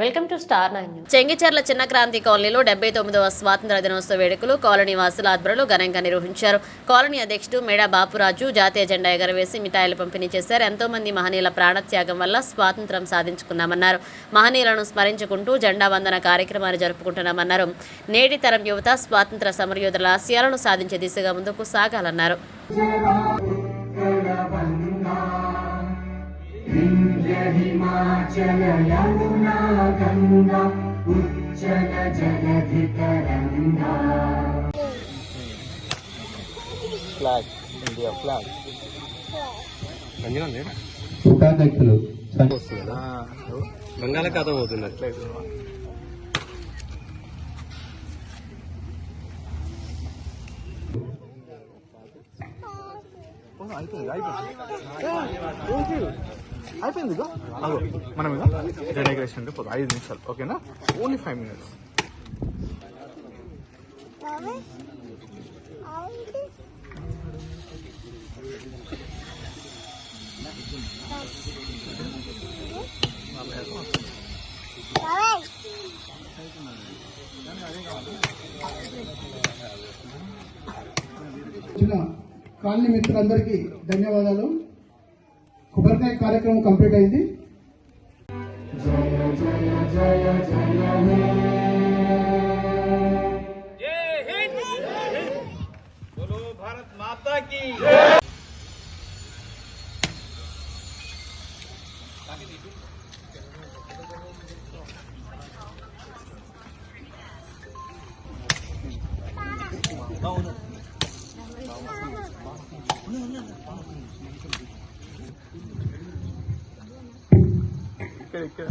Welcome to Star Nine Chengicherla Chinna Kranti కాలనీలో డెబ్బై తొమ్మిదవ స్వాతంత్ర దినోత్సవ వేడుకలు కాలనీ వాసుల ఆధ్వర్యంలో ఘనంగా నిర్వహించారు. కాలనీ అధ్యక్షుడు మేడా బాపురాజు జాతీయ జెండా ఎగరవేసి మిఠాయిలు పంపిణీ చేశారు. ఎంతో మంది మహనీయుల ప్రాణత్యాగం వల్ల స్వాతంత్రం సాధించుకున్నామన్నారు. మహనీయులను స్మరించుకుంటూ జెండా వందన కార్యక్రమాన్ని జరుపుకుంటున్నామన్నారు. నేటి తరం యువత స్వాతంత్ర సమరయోధుల ఆశయాలను సాధించే దిశగా ముందుకు సాగాలన్నారు. ఫ్లాగ్ ఇండియా ఫ్లాగ్ మంచిగా ఉంది ఉపాధ్యక్షులు బంగాళాఖాతం అవుతుంది అట్లయితే. అయిపోయింది ఇదో అగో మనం ఇక జనరేషన్ అంటే పోదు ఐదు నిమిషాలు ఓకేనా ఓన్లీ ఫైవ్ మినిట్స్ వచ్చిన కాలనీ మిత్రులందరికీ ధన్యవాదాలు. కొబ్బరికాయ కార్యక్రమం కంప్లీట్ అయింది. ఇక్కడ ఇక్కడ